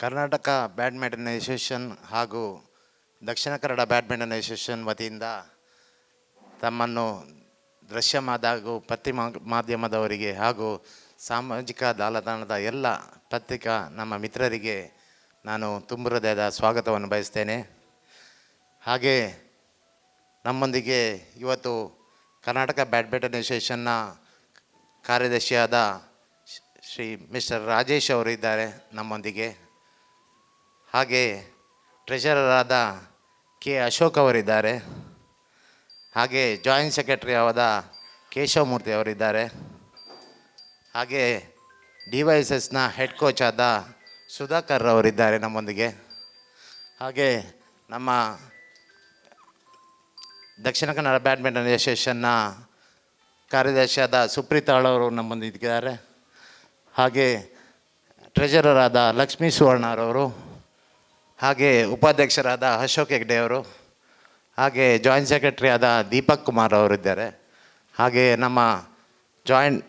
Karnataka badminton association ಹಾಗೂ Dakshina Kannada badminton association ವತಿಯಿಂದ ತಮ್ಮನ್ನು ದೃಶ್ಯ ಮಾದ ಹಾಗೂ ಪತ್ರಿ ಮಾಧ್ಯಮದವರಿಗೆ ಹಾಗೂ ಸಾಮಾಜಿಕ ಜಾಲತಾಣದ ಎಲ್ಲ ಪತ್ರಿಕಾ ನಮ್ಮ ಮಿತ್ರರಿಗೆ ನಾನು ತುಂಬ ಹೃದಯದ ಸ್ವಾಗತವನ್ನು ಬಯಸ್ತೇನೆ. ಹಾಗೆ ನಮ್ಮೊಂದಿಗೆ ಇವತ್ತು ಕರ್ನಾಟಕ ಬ್ಯಾಡ್ಮಿಂಟನ್ ಅಸೋಸಿಯೇಷನ್ನ ಕಾರ್ಯದರ್ಶಿಯಾದ ಶ್ರೀ ಮಿಸ್ಟರ್ ರಾಜೇಶ್ ಅವರು ಇದ್ದಾರೆ ನಮ್ಮೊಂದಿಗೆ. ಹಾಗೆ ಟ್ರೆಷರರಾದ ಕೆ ಅಶೋಕ್ ಅವರಿದ್ದಾರೆ. ಹಾಗೆ ಜಾಯಿಂಟ್ ಸೆಕ್ರೆಟರಿ ಆದ ಕೇಶವಮೂರ್ತಿ ಅವರಿದ್ದಾರೆ. ಹಾಗೆ ಡಿ ವೈ ಎಸ್ ಎಸ್ನ ಹೆಡ್ ಕೋಚ್ ಆದ ಸುಧಾಕರ್ ಅವರಿದ್ದಾರೆ ನಮ್ಮೊಂದಿಗೆ. ಹಾಗೆ ನಮ್ಮ ದಕ್ಷಿಣ ಕನ್ನಡ ಬ್ಯಾಡ್ಮಿಂಟನ್ ಅಸೋಸಿಯೇಷನ್ನ ಕಾರ್ಯದರ್ಶಿಯಾದ ಸುಪ್ರೀತಾಳ್ ಅವರು ನಮ್ಮೊಂದಿಗಿದ್ದಾರೆ. ಹಾಗೆ ಟ್ರೆಜರರಾದ ಲಕ್ಷ್ಮೀ ಸುವರ್ಣರವರು ಹಾಗೆ ಉಪಾಧ್ಯಕ್ಷರಾದ ಅಶೋಕ್ ಹೆಗ್ಡೆ ಅವರು, ಹಾಗೆ ಜಾಯಿಂಟ್ ಸೆಕ್ರೆಟರಿ ಆದ ದೀಪಕ್ ಕುಮಾರ್ ಅವರಿದ್ದಾರೆ ಹಾಗೆ ನಮ್ಮ ಜಾಯಿಂಟ್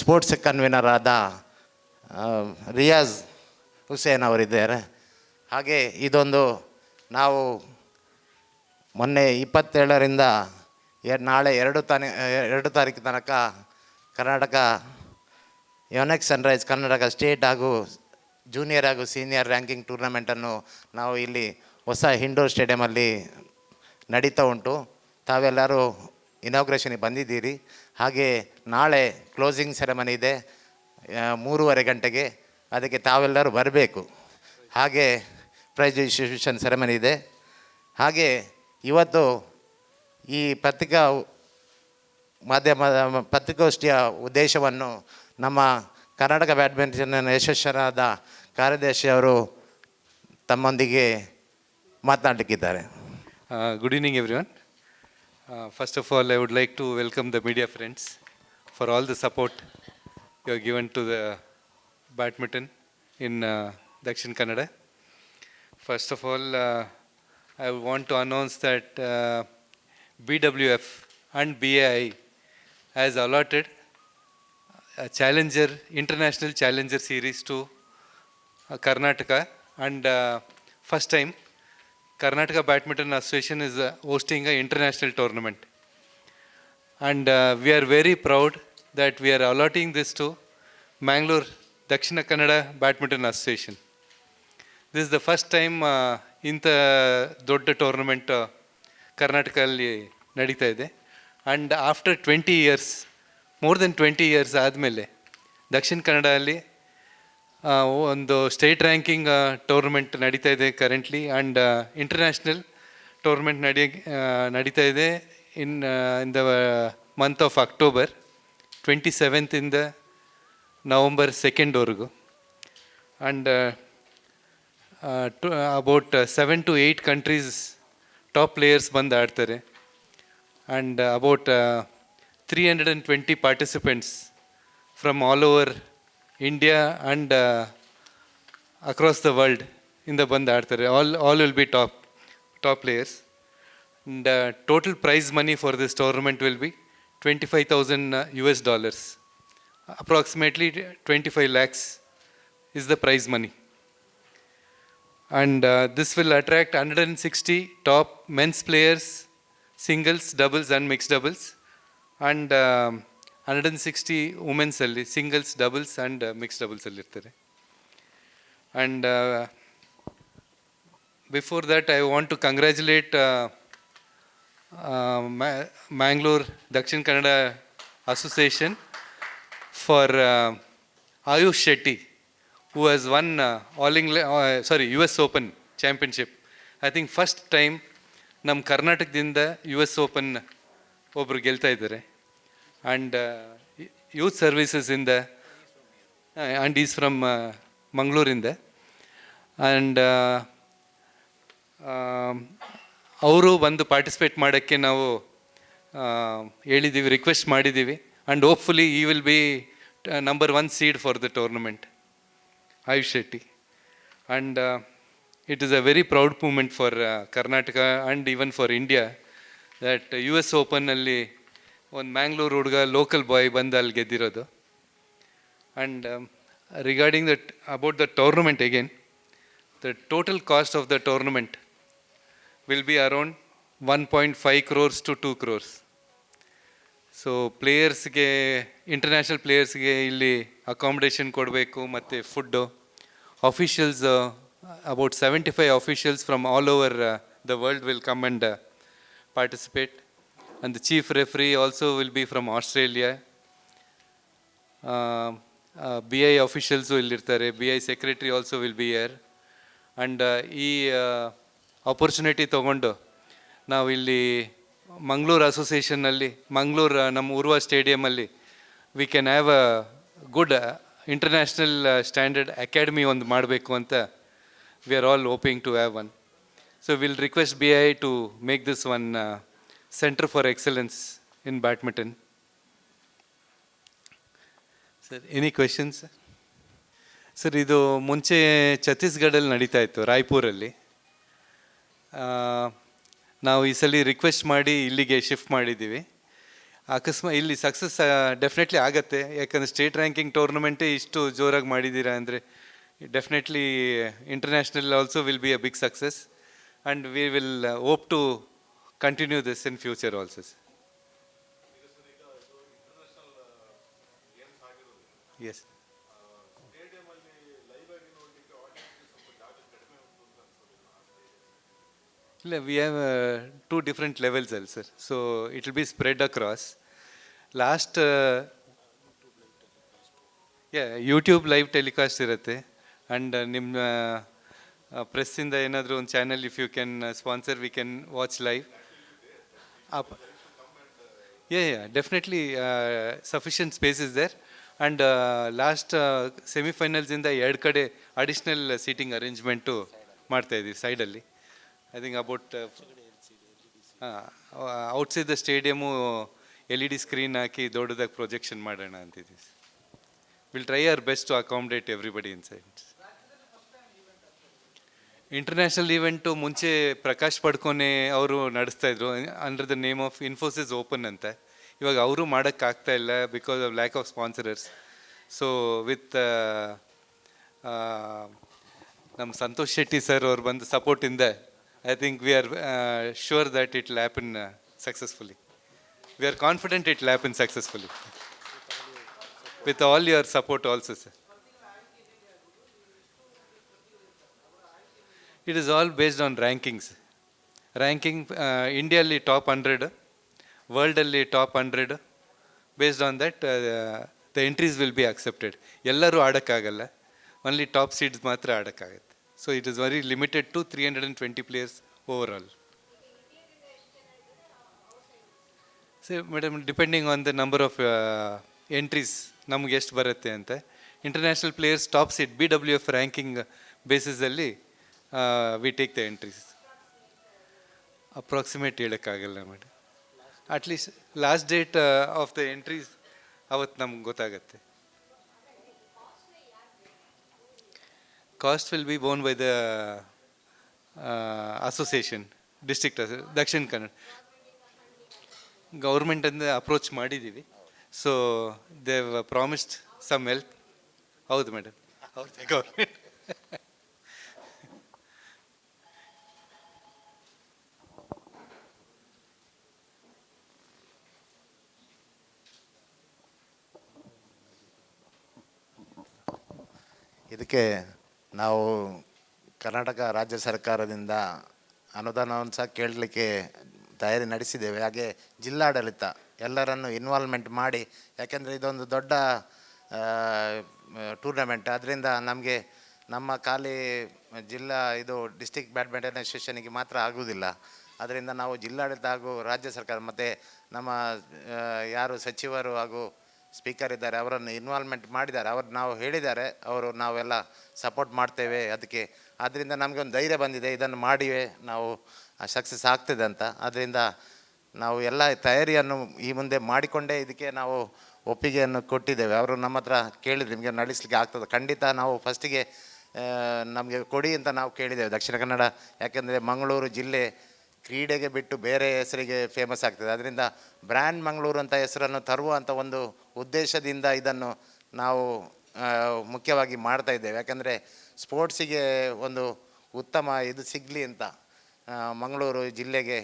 ಸ್ಪೋರ್ಟ್ಸ್ ಕನ್ವೀನರ್ ಆದ ರಿಯಾಜ್ ಹುಸೇನ್ ಅವರಿದ್ದಾರೆ ಹಾಗೆ ಇದೊಂದು ನಾವು ಮೊನ್ನೆ ಇಪ್ಪತ್ತೇಳರಿಂದ ನಾಳೆ ಎರಡು ತಾನೇ, ಎರಡು ತಾರೀಕು ತನಕ Karnataka Yonex sunrise Karnataka state ಹಾಗೂ ಜೂನಿಯರ್ ಹಾಗೂ ಸೀನಿಯರ್ ರ್ಯಾಂಕಿಂಗ್ ಟೂರ್ನಮೆಂಟನ್ನು ನಾವು ಇಲ್ಲಿ ಹೊಸ ಇಂಡೋರ್ ಸ್ಟೇಡಿಯಮಲ್ಲಿ ನಡೀತಾ ಉಂಟು. ತಾವೆಲ್ಲರೂ ಇನಾಗ್ರೇಷನಿಗೆ ಬಂದಿದ್ದೀರಿ. ಹಾಗೆ ನಾಳೆ ಕ್ಲೋಸಿಂಗ್ ಸೆರೆಮನಿ ಇದೆ ಮೂರುವರೆ ಗಂಟೆಗೆ. ಅದಕ್ಕೆ ತಾವೆಲ್ಲರೂ ಬರಬೇಕು. ಹಾಗೆ ಪ್ರೈಸ್ ಡಿಸ್ಟ್ರಿಬ್ಯೂಷನ್ ಸೆರೆಮನಿ ಇದೆ. ಹಾಗೆ ಇವತ್ತು ಈ ಪತ್ರಿಕಾ ಮಾಧ್ಯಮದ ಪತ್ರಿಕೋಷ್ಠಿಯ ಉದ್ದೇಶವನ್ನು ನಮ್ಮ ಕರ್ನಾಟಕ ಬ್ಯಾಡ್ಮಿಂಟನ್ ಯಶಸ್ವರಾದ ಕಾರ್ಯದರ್ಶಿ ಅವರು ತಮ್ಮೊಂದಿಗೆ ಮಾತನಾಡಲಿಕ್ಕಿದ್ದಾರೆ. Good evening everyone first of all I would like to welcome the media friends for all the support you are given to the badminton in Dakshina Kannada first of all I want to announce that B W F and B A I has allotted challenger, international challenger series to uh, Karnataka and uh, first time Karnataka Badminton Association is uh, hosting an international tournament. And uh, we are very proud that we are allotting this to Mangalore Dakshina Kannada Badminton Association. This is the first time uh, ಇಂಥ ದೊಡ್ಡ tournament ಕರ್ನಾಟಕದಲ್ಲಿ ನಡೀತಾ ಇದೆ and after twenty years more than twenty years ಆದಮೇಲೆ ದಕ್ಷಿಣ ಕನ್ನಡದಲ್ಲಿ ಒಂದು state ranking tournament ನಡೀತಾ ಇದೆ ಕರೆಂಟ್ಲಿ ಆ್ಯಂಡ್ ಇಂಟರ್ನ್ಯಾಷನಲ್ ಟೂರ್ನಮೆಂಟ್ ನಡಿ ನಡೀತಾ ಇದೆ in in the month of October twenty ಸೆವೆಂತಿಂದ November ಸೆಕೆಂಡ್ವರೆಗೂ and about seven to eight countries top players ಬಂದು ಆಡ್ತಾರೆ. And about 320 participants from all over India and uh, across the world in the Bandha All, all will be top, top players. And the uh, total prize money for this tournament will be 25,000 uh, US dollars. Approximately 25 lakhs is the prize money. And uh, this will attract 160 top men's players, singles, doubles, and mixed doubles and hundred and sixty ವುಮೆನ್ಸಲ್ಲಿ singles doubles and mix ಡಬಲ್ಸಲ್ಲಿ ಇರ್ತಾರೆ and before that I want to congratulate Mangalore Dakshina Kannada association for Ayush Shetty who has won all England sorry U S open championship I think first time ನಮ್ಮ ಕರ್ನಾಟಕದಿಂದ U S open ಒಬ್ಬರು ಗೆಲ್ತಾ ಇದ್ದಾರೆ. And youth ಸರ್ವೀಸಸ್ಸಿಂದ and is from ಮಂಗಳೂರಿಂದ and ಅವರು ಬಂದು participate ಮಾಡೋಕ್ಕೆ ನಾವು ಹೇಳಿದ್ದೀವಿ ರಿಕ್ವೆಸ್ಟ್ ಮಾಡಿದ್ದೀವಿ ಆ್ಯಂಡ್ ಹೋಪ್ಫುಲಿ ಈ will be number one seed for the tournament Ayush Shetty and it is a very proud moment for Karnataka and even for India that U S ಓಪನ್ನಲ್ಲಿ ಒಂದು ಮ್ಯಾಂಗ್ಳೂರು ಹುಡುಗ local boy ಬಂದು ಅಲ್ಲಿ ಗೆದ್ದಿರೋದು. And regarding that about the tournament again the total cost of the tournament will be around one point five crores to two crores so ಪ್ಲೇಯರ್ಸ್ಗೆ international ಪ್ಲೇಯರ್ಸ್ಗೆ ಇಲ್ಲಿ accommodation ಕೊಡಬೇಕು, ಮತ್ತು food officials about seventy five officials from all over the world will come and participate and the chief referee also will be from Australia B I officials ಇಲ್ಲಿರ್ತಾರೆ B I secretary also will be here and ಈ opportunity ತೊಗೊಂಡು ನಾವು ಇಲ್ಲಿ ಮಂಗಳೂರು ಅಸೋಸಿಯೇಷನ್ನಲ್ಲಿ ಮಂಗಳೂರು ನಮ್ಮ Urva ಸ್ಟೇಡಿಯಮಲ್ಲಿ we can have a good international standard academy ಒಂದು ಮಾಡಬೇಕು ಅಂತ we are all hoping to have one so will request B I to make this one Center for Excellence in Badminton. Sir any questions sir ಇದು ಮುಂಚೆ ಛತ್ತೀಸ್ಗಢಲ್ಲಿ ನಡೀತಾ ಇತ್ತು, ರಾಯ್ಪುರಲ್ಲಿ. ನಾವು ಈ ಸಲ ರಿಕ್ವೆಸ್ಟ್ ಮಾಡಿ ಇಲ್ಲಿಗೆ ಶಿಫ್ಟ್ ಮಾಡಿದ್ದೀವಿ. ಅಕಸ್ಮಾತ್ ಇಲ್ಲಿ ಸಕ್ಸಸ್ ಡೆಫಿನೆಟ್ಲಿ ಆಗತ್ತೆ. ಯಾಕಂದರೆ ಸ್ಟೇಟ್ ರ್ಯಾಂಕಿಂಗ್ ಟೂರ್ನಮೆಂಟೇ ಇಷ್ಟು ಜೋರಾಗಿ ಮಾಡಿದ್ದೀರಾ ಅಂದರೆ definitely international also will be a big success and we will hope to continue this in future also sir yes ಇಲ್ಲ we have two different levels ಅಲ್ಲಿ sir so it will be spread across last ya YouTube live telecast ಇರುತ್ತೆ. And ನಿಮ್ಮ ಪ್ರೆಸ್ಸಿಂದ ಏನಾದರೂ ಒಂದು channel if you can sponsor we can watch live up ya ya definitely sufficient space is there and last ಸೆಮಿಫೈನಲ್ಸಿಂದ ಎರಡು ಕಡೆ additional seating arrangement ಮಾಡ್ತಾ ಇದ್ದೀವಿ ಸೈಡಲ್ಲಿ I think about outside the stadium L E D screen ಹಾಕಿ ದೊಡ್ಡದಾಗಿ projection ಮಾಡೋಣ ಅಂತಿದ್ದೀವಿ will try our best to accommodate everybody inside international event ಮುಂಚೆ ಪ್ರಕಾಶ್ ಪಡ್ಕೊನೆ ಅವರು ನಡೆಸ್ತಾ ಇದ್ರು. Under the name of Infosys open ಅಂತ. ಇವಾಗ ಅವರು ಮಾಡೋಕ್ಕಾಗ್ತಾ ಇಲ್ಲ because of lack of sponsorers so with ನಮ್ಮ ಸಂತೋಷ್ ಶೆಟ್ಟಿ ಸರ್ ಅವ್ರು ಬಂದು ಸಪೋರ್ಟಿಂದ I think we are sure that it happen successfully we are confident it happen successfully with all your support also sir it is all based on rankings ranking ಇಂಡಿಯಲ್ಲಿ top hundred ವರ್ಲ್ಡಲ್ಲಿ top hundred based on that the entries will be accepted ಎಲ್ಲರೂ ಆಡೋಕ್ಕಾಗಲ್ಲ only top seeds ಮಾತ್ರ ಆಡೋಕ್ಕಾಗತ್ತೆ so it is very limited to three hundred and twenty players over all so madam depending on the number of entries ನಮ್ಗೆ ಎಷ್ಟು ಬರುತ್ತೆ ಅಂತ. International players top seat B W F ranking ಬೇಸಿಸಲ್ಲಿ we take the entries approximate ಹೇಳೋಕ್ಕಾಗಲ್ಲ madam at least last date of the entries ಅವತ್ತು ನಮ್ಗೆ ಗೊತ್ತಾಗತ್ತೆ. Cost will be borne by the association district Dakshina Kannada ಗೌರ್ಮೆಂಟಿಂದ approach ಮಾಡಿದ್ದೀವಿ so they've promised some help ಹೌದು madam ಹೌದು government ಇದಕ್ಕೆ ನಾವು ಕರ್ನಾಟಕ ರಾಜ್ಯ ಸರ್ಕಾರದಿಂದ ಅನುದಾನವನ್ನು ಸಹ ಕೇಳಲಿಕ್ಕೆ ತಯಾರಿ ನಡೆಸಿದ್ದೇವೆ. ಹಾಗೆ ಜಿಲ್ಲಾಡಳಿತ ಎಲ್ಲರನ್ನು ಇನ್ವಾಲ್ವ್ಮೆಂಟ್ ಮಾಡಿ, ಯಾಕೆಂದರೆ ಇದೊಂದು ದೊಡ್ಡ ಟೂರ್ನಮೆಂಟ್ ಅದರಿಂದ ನಮಗೆ ನಮ್ಮ ಖಾಲಿ ಜಿಲ್ಲಾ ಇದು ಡಿಸ್ಟಿಕ್ ಬ್ಯಾಡ್ಮಿಂಟನ್ ಅಸೋಸಿಯೇಷನಿಗೆ ಮಾತ್ರ ಆಗುವುದಿಲ್ಲ. ಅದರಿಂದ ನಾವು ಜಿಲ್ಲಾಡಳಿತ ಹಾಗೂ ರಾಜ್ಯ ಸರ್ಕಾರ, ಮತ್ತು ನಮ್ಮ ಯಾರು ಸಚಿವರು ಹಾಗೂ ಸ್ಪೀಕರ್ ಇದ್ದಾರೆ, ಅವರನ್ನು ಇನ್ವಾಲ್ವ್ಮೆಂಟ್ ಮಾಡಿದ್ದಾರೆ, ಅವ್ರು ನಾವು ಹೇಳಿದ್ದಾರೆ, ಅವರು ನಾವೆಲ್ಲ ಸಪೋರ್ಟ್ ಮಾಡ್ತೇವೆ ಅದಕ್ಕೆ. ಆದ್ದರಿಂದ ನಮಗೆ ಒಂದು ಧೈರ್ಯ ಬಂದಿದೆ, ಇದನ್ನು ಮಾಡಿವೆ ನಾವು ಸಕ್ಸಸ್ ಆಗ್ತದೆ ಅಂತ. ಅದರಿಂದ ನಾವು ಎಲ್ಲ ತಯಾರಿಯನ್ನು ಈ ಮುಂದೆ ಮಾಡಿಕೊಂಡೇ ಇದಕ್ಕೆ ನಾವು ಒಪ್ಪಿಗೆಯನ್ನು ಕೊಟ್ಟಿದ್ದೇವೆ. ಅವರು ನಮ್ಮ ಹತ್ರ ಕೇಳಿದ್ರು, ನಿಮಗೆ ನಡೆಸಲಿಕ್ಕೆ ಆಗ್ತದೆ. ಖಂಡಿತ ನಾವು ಫಸ್ಟಿಗೆ ನಮಗೆ ಕೊಡಿ ಅಂತ ನಾವು ಕೇಳಿದ್ದೇವೆ ದಕ್ಷಿಣ ಕನ್ನಡ, ಯಾಕೆಂದರೆ ಮಂಗಳೂರು ಜಿಲ್ಲೆ ಕ್ರೀಡೆಗೆ ಬಿಟ್ಟು ಬೇರೆ ಹೆಸರಿಗೆ ಫೇಮಸ್ ಆಗ್ತದೆ. ಅದರಿಂದ ಬ್ರ್ಯಾಂಡ್ ಮಂಗಳೂರು ಅಂತ ಹೆಸರನ್ನು ತರುವಂಥ ಒಂದು ಉದ್ದೇಶದಿಂದ ಇದನ್ನು ನಾವು ಮುಖ್ಯವಾಗಿ ಮಾಡ್ತಾ ಇದ್ದೇವೆ. ಯಾಕಂದರೆ ಸ್ಪೋರ್ಟ್ಸಿಗೆ ಒಂದು ಉತ್ತಮ ಇದು ಸಿಗಲಿ ಅಂತ ಮಂಗಳೂರು ಜಿಲ್ಲೆಗೆ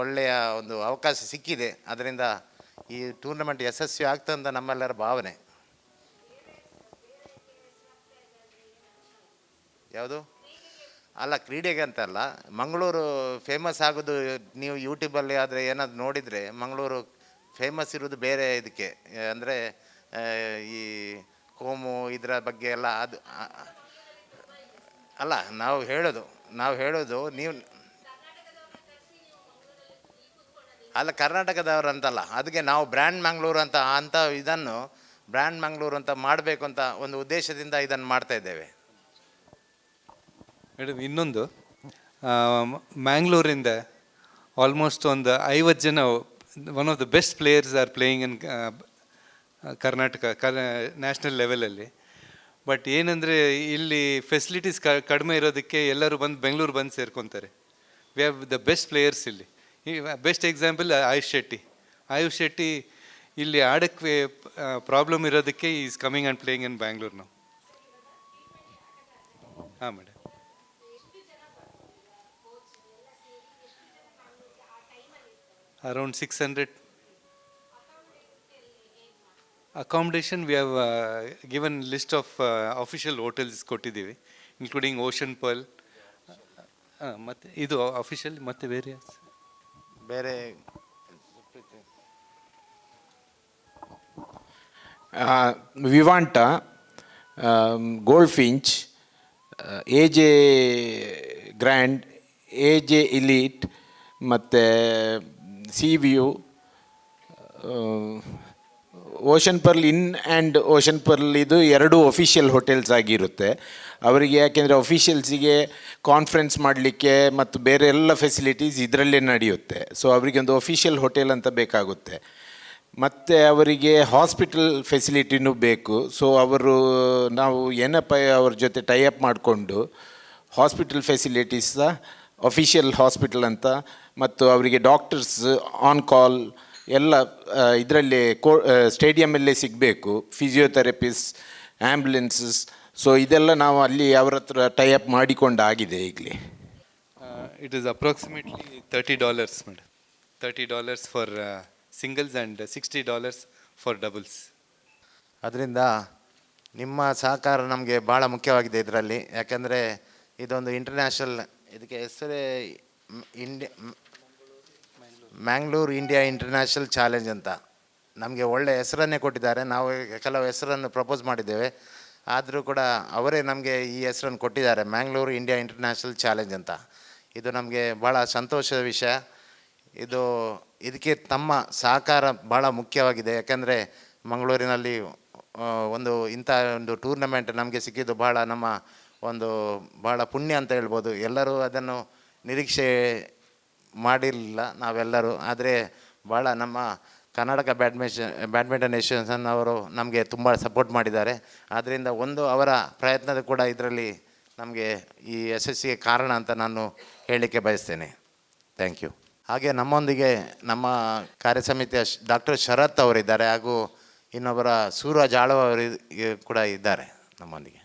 ಒಳ್ಳೆಯ ಒಂದು ಅವಕಾಶ ಸಿಕ್ಕಿದೆ. ಅದರಿಂದ ಈ ಟೂರ್ನಮೆಂಟ್ ಯಶಸ್ವಿ ಆಗ್ತದೆ ಅಂತ ನಮ್ಮೆಲ್ಲರ ಭಾವನೆ. ಯಾವುದು? ಅಲ್ಲ, ಕ್ರೀಡೆಗೆ ಅಂತಲ್ಲ, ಮಂಗಳೂರು ಫೇಮಸ್ ಆಗೋದು ನೀವು ಯೂಟ್ಯೂಬಲ್ಲಿ ಆದರೆ ಏನಾದ್ರು ನೋಡಿದರೆ ಮಂಗಳೂರು ಫೇಮಸ್ ಇರೋದು ಬೇರೆ ಇದಕ್ಕೆ. ಅಂದರೆ ಈ ಕೋಮು ಇದರ ಬಗ್ಗೆ ಎಲ್ಲ ಅದು ಅಲ್ಲ, ನಾವು ಹೇಳೋದು ನಾವು ಹೇಳೋದು ನೀವು ಅಲ್ಲ, ಕರ್ನಾಟಕದವ್ರು ಅಂತಲ್ಲ ಅದಕ್ಕೆ ನಾವು ಬ್ರ್ಯಾಂಡ್ ಮಂಗಳೂರು ಅಂತ ಅಂಥ ಇದನ್ನು ಬ್ರ್ಯಾಂಡ್ ಮಂಗಳೂರು ಅಂತ ಮಾಡಬೇಕು ಅಂತ ಒಂದು ಉದ್ದೇಶದಿಂದ ಇದನ್ನು ಮಾಡ್ತಾ ಇದ್ದೇವೆ. ಮೇಡಮ್ ಇನ್ನೊಂದು ಮ್ಯಾಂಗ್ಳೂರಿಂದ ಆಲ್ಮೋಸ್ಟ್ ಒಂದು ಐವತ್ತು ಜನ one of the best players are playing in Karnataka ಕ ನ್ಯಾಷನಲ್ ಲೆವೆಲಲ್ಲಿ ಬಟ್ ಏನಂದರೆ ಇಲ್ಲಿ ಫೆಸಿಲಿಟೀಸ್ ಕ, ಕಡಿಮೆ ಇರೋದಕ್ಕೆ ಎಲ್ಲರೂ ಬಂದು ಬೆಂಗಳೂರು ಬಂದು ಸೇರ್ಕೊತಾರೆ. We have the best players ಇಲ್ಲಿ. Best example Ayush Shetty. AYUSH Shetty ಇಲ್ಲಿ ಆಡಕ್ಕೆ ಪ್ರಾಬ್ಲಮ್ ಇರೋದಕ್ಕೆ is coming and playing in Bangalore ನಾವು ಹಾಂ madam around 600 accommodation we have uh, given list of uh, official hotels ಕೊಟ್ಟಿದ್ದೀವಿ ಇನ್ಕ್ಲೂಡಿಂಗ್ ಓಷನ್ ಪರ್ಲ್ ಮತ್ತು ಇದು official ಮತ್ತು ಬೇರೆ ಬೇರೆ uh, Vivanta, um, Goldfinch, uh, AJ Grand, AJ Elite, ಮತ್ತು sea view ocean pearl inn and ocean pearl ಇದು ಎರಡು official hotels ಆಗಿರುತ್ತೆ. ಅವರಿಗೆ ಯಾಕೆಂದರೆ ಅಫಿಷಿಯಲ್ಸಿಗೆ ಕಾನ್ಫರೆನ್ಸ್ ಮಾಡಲಿಕ್ಕೆ ಮತ್ತು ಬೇರೆ ಎಲ್ಲ ಫೆಸಿಲಿಟೀಸ್ ಇದರಲ್ಲೇ ನಡೆಯುತ್ತೆ. ಸೊ ಅವರಿಗೆ ಒಂದು ಒಫಿಷಿಯಲ್ ಹೋಟೆಲ್ ಅಂತ ಬೇಕಾಗುತ್ತೆ. ಮತ್ತು ಅವರಿಗೆ ಹಾಸ್ಪಿಟಲ್ ಫೆಸಿಲಿಟಿನೂ ಬೇಕು. ಸೊ ಅವರು ನಾವು ಏನಪ್ಪ ಅವ್ರ ಜೊತೆ ಟೈ ಅಪ್ ಮಾಡಿಕೊಂಡು ಹಾಸ್ಪಿಟಲ್ ಫೆಸಿಲಿಟೀಸ್ ಅಫಿಷಿಯಲ್ ಹಾಸ್ಪಿಟಲ್ ಅಂತ ಮತ್ತು ಅವರಿಗೆ ಡಾಕ್ಟರ್ಸ್ ಆನ್ ಕಾಲ್ ಎಲ್ಲ ಇದರಲ್ಲೇ ಕೋ ಸ್ಟೇಡಿಯಮಲ್ಲೇ ಸಿಗಬೇಕು ಫಿಸಿಯೋಥೆರಪಿಸ್ ಆ್ಯಂಬುಲೆನ್ಸಸ್ ಸೊ ಇದೆಲ್ಲ ನಾವು ಅಲ್ಲಿ ಅವರ ಹತ್ರ ಟೈಅಪ್ ಮಾಡಿಕೊಂಡಾಗಿದೆ ಈಗಲೇ. It is approximately thirty dollars madam thirty dollars for singles and sixty dollars for doubles ಅದರಿಂದ ನಿಮ್ಮ ಸಹಕಾರ ನಮಗೆ ಭಾಳ ಮುಖ್ಯವಾಗಿದೆ ಇದರಲ್ಲಿ. ಯಾಕೆಂದರೆ ಇದೊಂದು ಇಂಟರ್ನ್ಯಾಷನಲ್ ಇದಕ್ಕೆ ಹೆಸರೇ India Mangalore India international challenge ಅಂತ. ನಮಗೆ ಒಳ್ಳೆಯ ಹೆಸರನ್ನೇ ಕೊಟ್ಟಿದ್ದಾರೆ. ನಾವು ಕೆಲವು ಹೆಸರನ್ನು ಪ್ರಪೋಸ್ ಮಾಡಿದ್ದೇವೆ. ಆದರೂ ಕೂಡ ಅವರೇ ನಮಗೆ ಈ ಹೆಸರನ್ನು ಕೊಟ್ಟಿದ್ದಾರೆ. ಮ್ಯಾಂಗ್ಳೂರು ಇಂಡಿಯಾ ಇಂಟರ್ನ್ಯಾಷನಲ್ ಚಾಲೆಂಜ್ ಅಂತ. ಇದು ನಮಗೆ ಭಾಳ ಸಂತೋಷದ ವಿಷಯ. ಇದು, ಇದಕ್ಕೆ ತಮ್ಮ ಸಹಕಾರ ಭಾಳ ಮುಖ್ಯವಾಗಿದೆ. ಯಾಕೆಂದರೆ ಮಂಗಳೂರಿನಲ್ಲಿ ಒಂದು ಇಂಥ ಒಂದು ಟೂರ್ನಮೆಂಟ್ ನಮಗೆ ಸಿಕ್ಕಿದ್ದು ಭಾಳ ನಮ್ಮ ಒಂದು ಭಾಳ ಪುಣ್ಯ ಅಂತ ಹೇಳ್ಬೋದು. ಎಲ್ಲರೂ ಅದನ್ನು ನಿರೀಕ್ಷೆ ಮಾಡಿರಲಿಲ್ಲ ನಾವೆಲ್ಲರೂ. ಆದರೆ ಭಾಳ ನಮ್ಮ ಕರ್ನಾಟಕ ಬ್ಯಾಡ್ಮಿಷನ್ ಬ್ಯಾಡ್ಮಿಂಟನ್ ಅಸೋಸಿಯೇಷನ್ ಅವರು ನಮಗೆ ತುಂಬ ಸಪೋರ್ಟ್ ಮಾಡಿದ್ದಾರೆ. ಆದ್ದರಿಂದ ಒಂದು ಅವರ ಪ್ರಯತ್ನದ ಕೂಡ ಇದರಲ್ಲಿ ನಮಗೆ ಈ ಯಶಸ್ಸಿಗೆ ಕಾರಣ ಅಂತ ನಾನು ಹೇಳಲಿಕ್ಕೆ ಬಯಸ್ತೇನೆ. ಥ್ಯಾಂಕ್ ಯು ಹಾಗೆ ನಮ್ಮೊಂದಿಗೆ ನಮ್ಮ ಕಾರ್ಯ ಸಮಿತಿಯ ಡಾಕ್ಟರ್ ಶರತ್ ಅವರಿದ್ದಾರೆ ಹಾಗೂ ಇನ್ನೊಬ್ಬರ ಸೂರಜ್ ಜಾಳವ ಅವರು ಕೂಡ ಇದ್ದಾರೆ ನಮ್ಮೊಂದಿಗೆ.